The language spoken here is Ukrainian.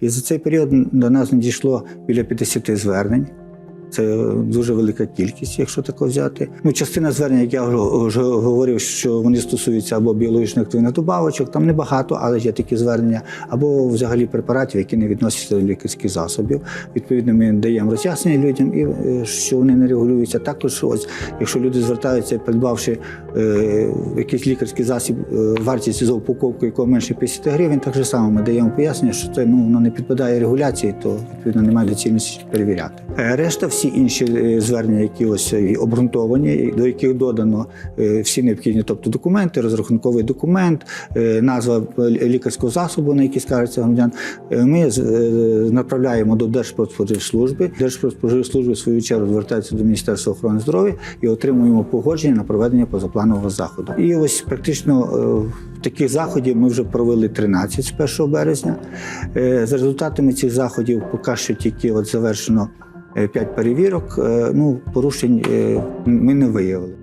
І за цей період до нас надійшло біля 50 звернень. Це дуже велика кількість, якщо тако взяти. Ну, частина звернень, як я вже, говорив, що вони стосуються або біологічних активних добавочок, там небагато, але є такі звернення, або взагалі препаратів, які не відносяться до лікарських засобів. Відповідно, ми даємо роз'яснення людям, і е, що вони не регулюються. Також, ось, якщо люди звертаються, придбавши е, якийсь лікарський засіб, е, вартість за упаковку, якого менше 50 гривень, так же само ми даємо пояснення, що це ну, воно не підпадає регуляції, то відповідно немає доцільності перевіряти. Е, Решта, всі інші е, звернення, які ось е, обґрунтовані, до яких додано е, всі необхідні, тобто документи, розрахунковий документ, назва лікарського засобу, на який скаржиться громадян, ми направляємо до Держпродспоживслужби. Держпродспоживслужби в свою чергу звертається до Міністерства охорони здоров'я і отримуємо погодження на проведення позапланового заходу. І ось практично таких заходів ми вже провели 13 з 1 березня. За результатами цих заходів поки що тільки от завершено 5 перевірок. Е, Ну, порушень е, ми не виявили.